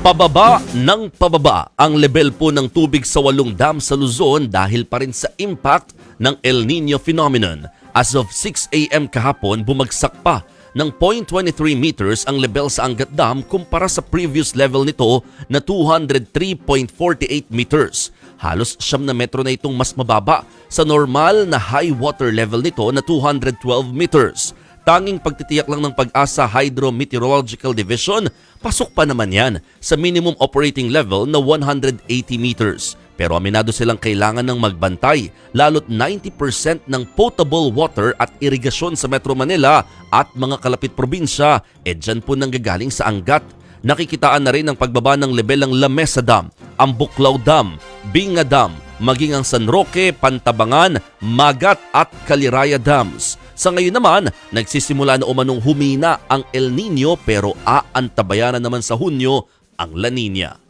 Pababa ng pababa ang level po ng tubig sa walong dam sa Luzon dahil pa rin sa impact ng El Nino phenomenon. As of 6 a.m. kahapon, bumagsak pa ng 0.23 meters ang level sa Angat Dam kumpara sa previous level nito na 203.48 meters. Halos siyam na metro na itong mas mababa sa normal na high water level nito na 212 meters. Tanging pagtitiyak lang ng Pag-asa Hydrometeorological Division, pasok pa naman yan sa minimum operating level na 180 meters. Pero aminado silang kailangan ng magbantay lalo't 90% ng potable water at irigasyon sa Metro Manila at mga kalapit probinsya e dyan po nanggagaling sa Angat. Nakikitaan na rin ang pagbaba ng level ng La Mesa Dam, ang Buklaw Dam, Binga Dam, maging ang San Roque, Pantabangan, Magat at Kaliraya Dams. Sa ngayon naman, nagsisimula na umanong humina ang El Nino pero aantabayanan naman sa Hunyo ang La Nina.